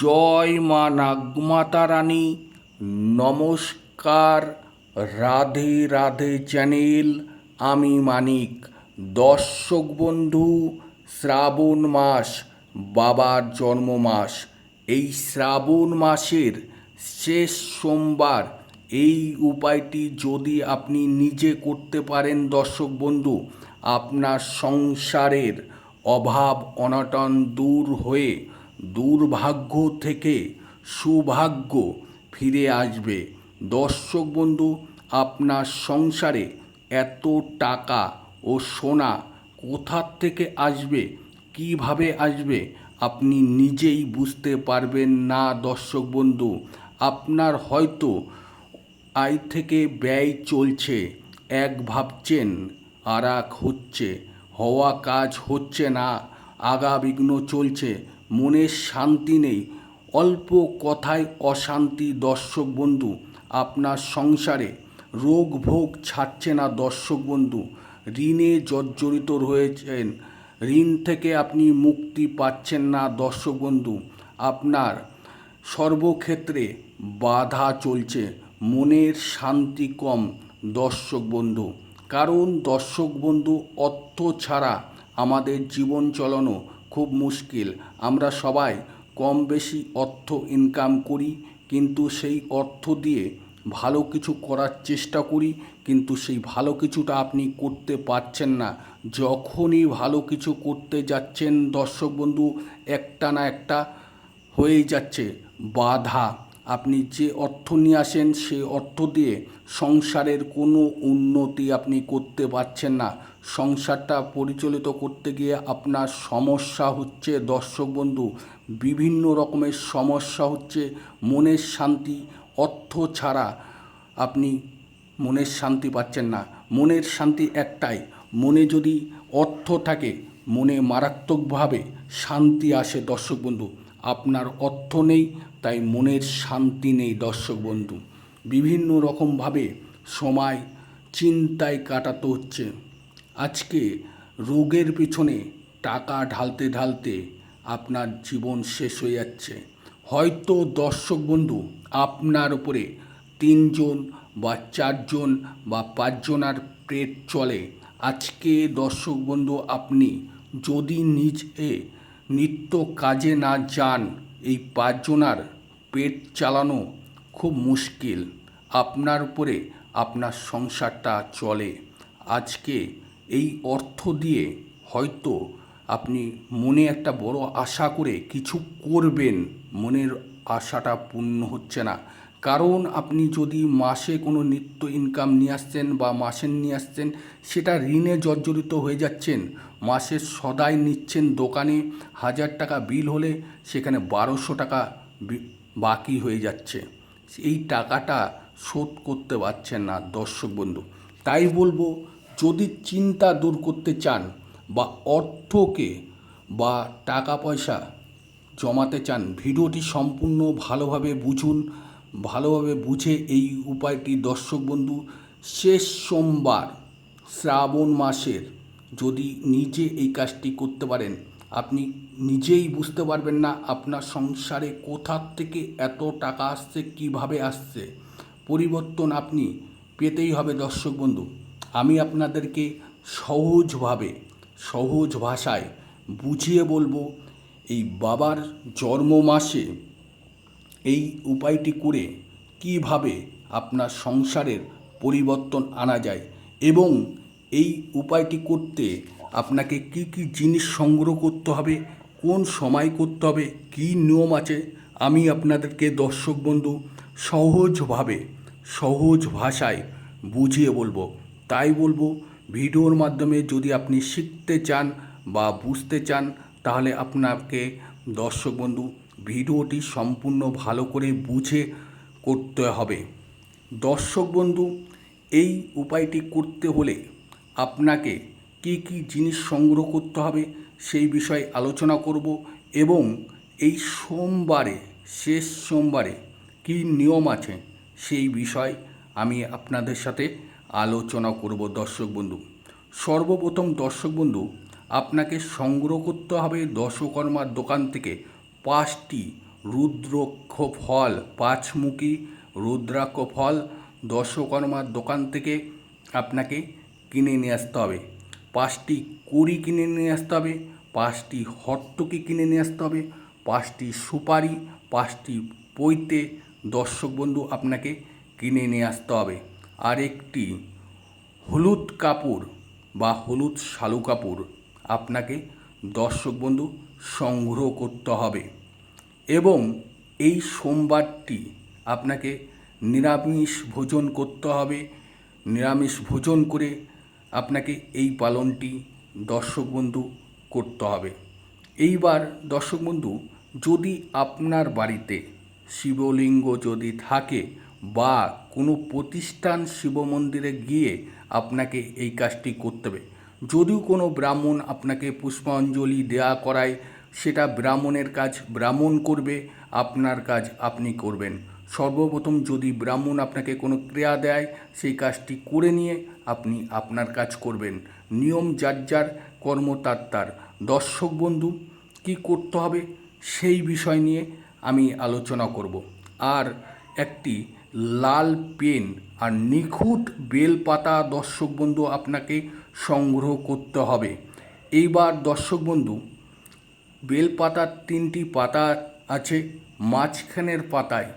জয় মা নাগমাতা রানী। নমস্কার, রাধে রাধে চ্যানেল, আমি মানিক। দর্শক বন্ধু, শ্রাবণ মাস, বাবার জন্ম মাস। এই শ্রাবণ মাসের শেষ সোমবার, এই উপায়টি যদি আপনি নিজে করতে পারেন দর্শক বন্ধু, আপনার সংসারের অভাব অনটন দূর হয়ে দুর্ভাগ্য থেকে সুভাগ্য ফিরে আসবে। দর্শক বন্ধু, আপনার সংসারে এত টাকা ও সোনা কোথার থেকে আসবে, কীভাবে আসবে, আপনি নিজেই বুঝতে পারবেন না দর্শক বন্ধু। আপনার হয়তো আয় থেকে ব্যয় চলছে, এক ভাবছেন আর হচ্ছে, হওয়া কাজ হচ্ছে না, আগা বিঘ্ন চলছে মনের শান্তি নেই। অল্প কথায় অশান্তি, দর্শক বন্ধু, আপনার সংসারে রোগ ভোগ ছাড়ছে না দর্শক বন্ধু। ঋণে জর্জরিত রয়েছেন। ঋণ থেকে আপনি মুক্তি পাচ্ছেন না দর্শক বন্ধু। আপনার সর্বক্ষেত্রে বাধা চলছে। মনের শান্তি কম দর্শক বন্ধু। কারণ দর্শক বন্ধু অর্থ ছাড়া আমাদের জীবন চালানো খুব মুশকিল। আমরা সবাই কম বেশি অর্থ ইনকাম করি, কিন্তু সেই অর্থ দিয়ে ভালো কিছু করার চেষ্টা করি, কিন্তু সেই ভালো কিছুটা আপনি করতে পারছেন না। যখনই ভালো কিছু করতে যাচ্ছেন দর্শক বন্ধু, একটা না একটা হয়েই যাচ্ছে বাধা। আপনি যে অর্থ নিয়ে আসেন সেই অর্থ দিয়ে সংসারের কোনো উন্নতি আপনি করতে পারছেন না। সংসারটা পরিচালিত করতে গিয়ে আপনার সমস্যা হচ্ছে, দর্শক বন্ধু, বিভিন্ন রকমের সমস্যা হচ্ছে। মনের শান্তি, অর্থ ছাড়া আপনি মনের শান্তি পাচ্ছেন না। মনের শান্তি একটাই, মনে যদি অর্থ থাকে, মনে মারাত্মকভাবে শান্তি আসে, দর্শক বন্ধু। আপনার অর্থ নেই, তাই মনের শান্তি নেই, দর্শক বন্ধু। বিভিন্ন রকমভাবে সময় চিন্তায় কাটাতে হচ্ছে। আজকে রোগের পিছনে টাকা ঢালতে ঢালতে আপনার জীবন শেষ হয়ে যাচ্ছে। হয়তো দর্শক বন্ধু, আপনার উপরে তিনজন বা চারজন বা পাঁচজনার পেট চলে। আজকে দর্শক বন্ধু, আপনি যদি নিজে নিত্য কাজে না যান এই পাঁচজনার পেট চালানো খুব মুশকিল। আপনার উপরে আপনার সংসারটা চলে। আজকে এই অর্থ দিয়ে হয়তো আপনি মনে একটা বড় আশা করে কিছু করবেন। মনের আশাটা পূর্ণ হচ্ছে না। কারণ আপনি যদি মাসে কোনো নিত্য ইনকাম নিয়ে আসছেন বা মাসের নিয়ে আসছেন, সেটা ঋণে জর্জরিত হয়ে যাচ্ছেন। মাসে সদাই নিচ্ছেন দোকানে হাজার টাকা বিল হলে সেখানে বারোশো টাকা বাকি হয়ে যাচ্ছে। এই টাকাটা শোধ করতে পারছেন না দর্শক বন্ধু। তাই বলব, যদি চিন্তা দূর করতে চান বা অর্থকে বা টাকা পয়সা জমাতে চান, ভিডিওটি সম্পূর্ণ ভালোভাবে বুঝুন। ভালোভাবে বুঝে এই উপায়টি দর্শক বন্ধু, শেষ সোমবার শ্রাবণ মাসের যদি নিজে এই কাজটি করতে পারেন, আপনি নিজেই বুঝতে পারবেন না আপনার সংসারে কোথার থেকে এত টাকা আসছে, কীভাবে আসছে। পরিবর্তন আপনি পেতেই হবে দর্শক বন্ধু। আমি আপনাদেরকে সহজভাবে, সহজ ভাষায় বুঝিয়ে বলব, এই বাবার জন্ম মাসে এই উপায়টি করে কীভাবে আপনার সংসারের পরিবর্তন আনা যায় এবং এই উপায়টি করতে আপনাকে কি কি জিনিস সংগ্রহ করতে হবে, কোন সময় করতে হবে, কী নিয়ম আছে, আমি আপনাদেরকে দর্শক বন্ধু সহজভাবে, সহজ ভাষায় বুঝিয়ে বলব। তাই বলব, ভিডিওর মাধ্যমে যদি আপনি শিখতে চান বা বুঝতে চান, তাহলে আপনাকে দর্শক বন্ধু ভিডিওটি সম্পূর্ণ ভালো করে বুঝে করতে হবে। দর্শক বন্ধু, এই উপায়টি করতে হলে আপনাকে কি কি জিনিস সংগ্রহ করতে হবে সেই বিষয়ে আলোচনা করব এবং এই সোমবারে, শেষ সোমবারে কি নিয়ম আছে সেই বিষয় আমি আপনাদের সাথে আলোচনা করব দর্শক বন্ধু। সর্বপ্রথম দর্শক বন্ধু, আপনাকে সংগ্রহ করতে হবে দশকর্মার দোকান থেকে পাঁচটি রুদ্রক্ষ ফল পাঁচমুখী রুদ্রাক্ষ ফল দশকর্মার দোকান থেকে আপনাকে কিনে নিয়ে আসতে হবে। পাঁচটি কুড়ি কিনে নিয়ে আসতে হবে, পাঁচটি হট্টকি কিনে নিয়ে আসতে হবে, পাঁচটি সুপারি, পাঁচটি পৈতে দর্শক বন্ধু আপনাকে কিনে নিয়ে আসতে হবে। আর একটি হলুদ কাপড় বা হলুদ শালু কাপড় আপনাকে দর্শক বন্ধু সংগ্রহ করতে হবে। এবং এই সোমবারটি আপনাকে নিরামিষ ভোজন করতে হবে। নিরামিষ ভোজন করে আপনাকে এই পালনটি দর্শক বন্ধু করতে হবে। এইবার দর্শক বন্ধু, যদি আপনার বাড়িতে শিবলিঙ্গ যদি থাকে বা কোনো প্রতিষ্ঠান শিব মন্দিরে গিয়ে আপনাকে এই কাজটি করতে হবে। যদিও কোনো ব্রাহ্মণ আপনাকে পুষ্পাঞ্জলি দেয়া করায় সেটা ব্রাহ্মণের কাজ, ব্রাহ্মণ করবে, আপনার কাজ আপনি করবেন। সর্বপ্রথম যদি ব্রাহ্মণ আপনাকে কোনো ক্রিয়া দেয়, সেই কাজটি করে নিয়ে আপনি আপনার কাজ করবেন। নিয়ম যার যার, কর্ম তার তার। দর্শক বন্ধু, কী করতে হবে সেই বিষয় নিয়ে আমি আলোচনা করব। আর একটি লাল পেন আর নিখুঁত বেলপাতা দর্শক বন্ধু আপনাকে সংগ্রহ করতে হবে। এইবার দর্শক বন্ধু বেলপাতার তিনটি পাতা আছে, মাঝখানের পাতায়।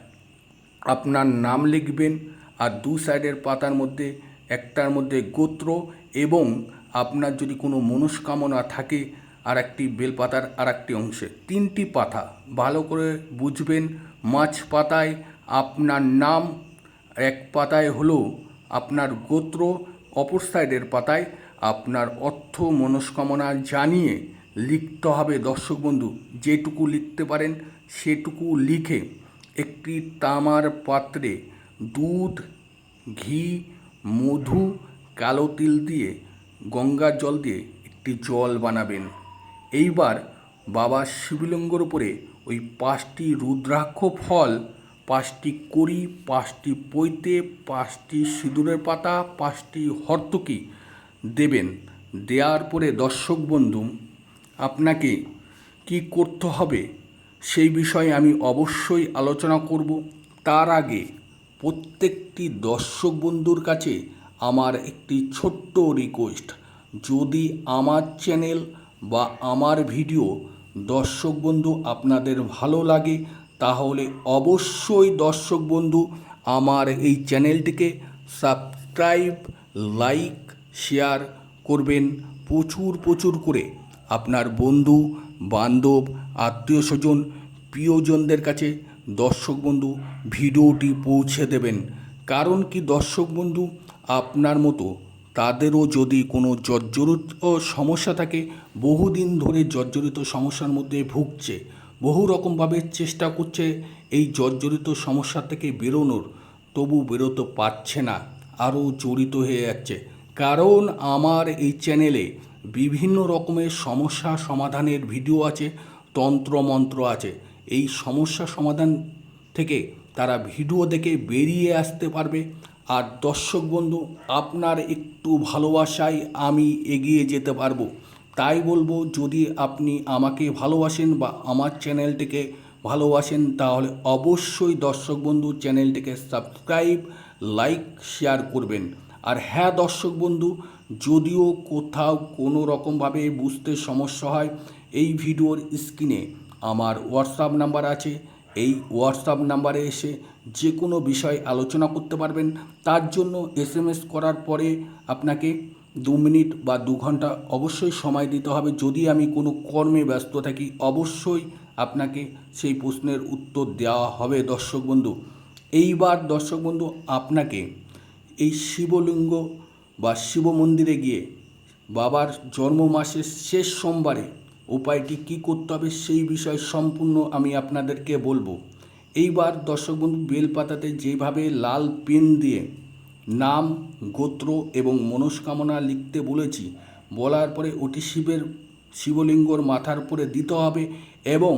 আপনার নাম লিখবেন আর দু সাইডের পাতার মধ্যে, একটার মধ্যে গোত্র এবং আপনার যদি কোনো মনস্কামনা থাকে আর একটি বেলপাতার আর একটি অংশে। তিনটি পাতা, ভালো করে বুঝবেন। মাছ পাতায় আপনার নাম, এক পাতায় হলো আপনার গোত্র, অপর সাইডের পাতায় আপনার অর্থ, মনস্কামনা জানিয়ে লিখতে হবে। দর্শক বন্ধু, যেটুকু লিখতে পারেন সেটুকু লিখে একটি তামার পাত্রে দুধ, ঘি, মধু, কালো তিল দিয়ে, গঙ্গার জল দিয়ে একটি জল বানাবেন। এইবার বাবা শিবলিঙ্গর উপরে ওই পাঁচটি রুদ্রাক্ষ ফল, পাঁচটি কড়ি, পাঁচটি পৈতে, পাঁচটি সিঁদুরের পাতা, পাঁচটি হর্তকি দেবেন। দেওয়ার পরে দর্শক বন্ধু আপনাকে কি করতে হবে সেই বিষয়ে আমি অবশ্যই আলোচনা করব। তার আগে প্রত্যেকটি দর্শক বন্ধুর কাছে আমার একটি ছোট্ট রিকোয়েস্ট যদি আমার চ্যানেল বা আমার ভিডিও দর্শক বন্ধু আপনাদের ভালো লাগে, তাহলে অবশ্যই দর্শক বন্ধু আমার এই চ্যানেলটিকে সাবস্ক্রাইব লাইক শেয়ার করবেন। প্রচুর প্রচুর করে আপনার বন্ধু, বান্ধব, আত্মীয় স্বজন, প্রিয়জনদের কাছে দর্শক বন্ধু ভিডিওটি পৌঁছে দেবেন। কারণ কি দর্শক বন্ধু? আপনার মতো তাদেরও যদি কোনো জর্জরিত সমস্যা থাকে, বহুদিন ধরে জর্জরিত সমস্যার মধ্যে ভুগছে, বহু রকমভাবে চেষ্টা করছে এই জর্জরিত সমস্যা থেকে বেরোনোর। তবু বেরোতে পারছে না, আরও জড়িত হয়ে যাচ্ছে। কারণ আমার এই চ্যানেলে বিভিন্ন রকমের সমস্যা সমাধানের ভিডিও আছে, তন্ত্রমন্ত্র আছে। এই সমস্যা সমাধান থেকে তারা ভিডিও দেখে বেরিয়ে আসতে পারবে। আর দর্শক বন্ধু, আপনার একটু ভালোবাসায় আমি এগিয়ে যেতে পারব। তাই বলব, যদি আপনি আমাকে ভালোবাসেন বা আমার চ্যানেলটিকে ভালোবাসেন, তাহলে অবশ্যই দর্শক বন্ধু চ্যানেলটিকে সাবস্ক্রাইব, লাইক, শেয়ার করবেন। আর হ্যাঁ দর্শক বন্ধু যদিও কোথাও কোনো রকমভাবে বুঝতে সমস্যা হয়, এই ভিডিওর স্ক্রিনে আমার হোয়াটসঅ্যাপ নাম্বার আছে। এই হোয়াটসঅ্যাপ নাম্বারে এসে যে কোনো বিষয় আলোচনা করতে পারবেন। তার জন্য এস এম এস করার পরে আপনাকে দু মিনিট বা দু ঘণ্টা অবশ্যই সময় দিতে হবে। যদি আমি কোনো কর্মে ব্যস্ত থাকি, অবশ্যই আপনাকে সেই প্রশ্নের উত্তর দেওয়া হবে, দর্শক বন্ধু। এইবার দর্শক বন্ধু, আপনাকে এই শিবলিঙ্গ বা শিব মন্দিরে গিয়ে বাবার জন্ম মাসের শেষ সোমবারে উপায়টি কী করতে হবে সেই বিষয় সম্পূর্ণ আমি আপনাদেরকে বলব। এইবার দর্শক বন্ধু, বেলপাতাতে যেভাবে লাল পেন দিয়ে নাম, গোত্র এবং মনস্কামনা লিখতে বলেছি, বলার পরে ওটি শিবের, শিবলিঙ্গর মাথার উপরে দিতে হবে এবং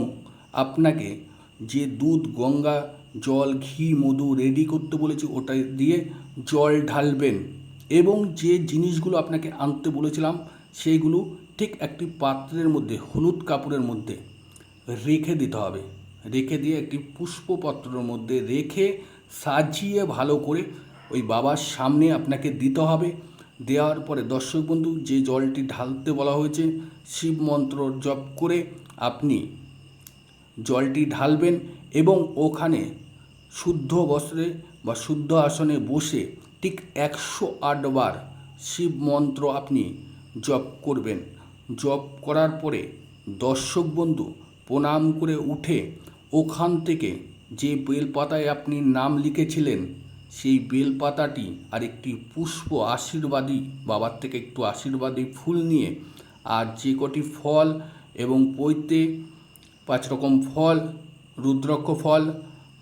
আপনাকে যে দুধ, গঙ্গা, জল, ঘি, মধু রেডি করতে বলেছি, ওটা দিয়ে জল ঢালবেন। এবং যে জিনিসগুলো আপনাকে আনতে বলেছিলাম, সেইগুলো ঠিক একটি পাত্রের মধ্যে, হলুদ কাপড়ের মধ্যে রেখে দিতে হবে। রেখে দিয়ে একটি পুষ্পপত্রের মধ্যে রেখে সাজিয়ে ভালো করে ওই বাবার সামনে আপনাকে দিতে হবে। দেওয়ার পরে দর্শক বন্ধু, যে জলটি ঢালতে বলা হয়েছে, শিব মন্ত্র জপ করে আপনি জলটি ঢালবেন এবং ওখানে শুদ্ধ বস্ত্রে বা শুদ্ধ আসনে বসে ঠিক একশো আটবার শিব মন্ত্র আপনি জপ করবেন। জপ করার পরে দর্শক বন্ধু প্রণাম করে উঠে ওখান থেকে যে বেলপাতায় আপনি নাম লিখেছিলেন, সেই বেলপাতাটি আর একটি পুষ্প আশীর্বাদী, বাবার থেকে একটু আশীর্বাদী ফুল নিয়ে আর যে কটি ফল এবং পৈতে পাঁচ রকম ফল, রুদ্রক্ষ ফল,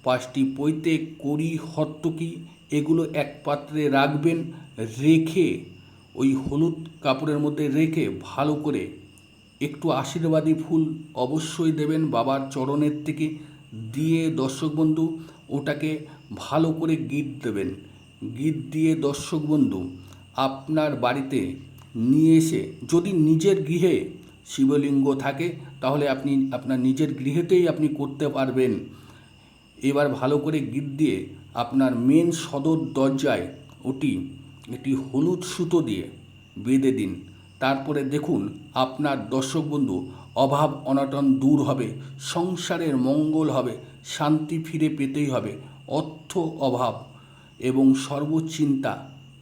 পাঁচটি পৈতে কড়ি হত্তকি এগুলো এক পাত্রে রাখবেন, রেখে ওই হলুদ কাপড়ের মধ্যে রেখে ভালো করে একটু আশীর্বাদী ফুল অবশ্যই দেবেন বাবার চরণের থেকে। দিয়ে দর্শক বন্ধু, ওটাকে ভালো করে গিট দেবেন। গিট দিয়ে দর্শক বন্ধু, আপনার বাড়িতে নিয়ে এসে যদি নিজের গৃহে শিবলিঙ্গ থাকে, তাহলে আপনি আপনার নিজের গৃহেতেই আপনি করতে পারবেন। এবার ভালো করে গিট দিয়ে আপনার মেন সদর দরজায় ওটি একটি হলুদ সুতো দিয়ে বেঁধে দিন। তারপরে দেখুন, আপনার দর্শক বন্ধু, অভাব অনাটন দূর হবে, সংসারের মঙ্গল হবে, শান্তি ফিরে পেতেই হবে, অর্থ অভাব এবং সর্বচিন্তা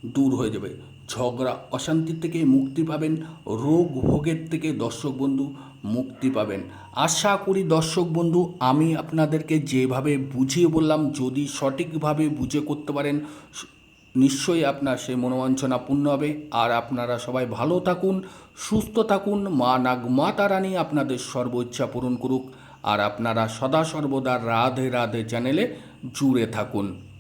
দূর হয়ে যাবে। ঝগড়া, অশান্তি থেকে মুক্তি পাবেন, রোগ ভোগের থেকে দর্শক বন্ধু মুক্তি পাবেন। আশা করি দর্শক বন্ধু, আমি আপনাদেরকে যেভাবে বুঝিয়ে বললাম, যদি সঠিকভাবে বুঝে করতে পারেন, নিশ্চয়ই আপনার সেই মনোবাঞ্ছনা পূর্ণ হবে। আর আপনারা সবাই ভালো থাকুন, সুস্থ থাকুন, মা নাগ মা তারানী আপনাদের সর্ব ইচ্ছা পূরণ করুক। আর আপনারা সদা সর্বদা রাধে রাধে চ্যানেলে জুড়ে থাকুন।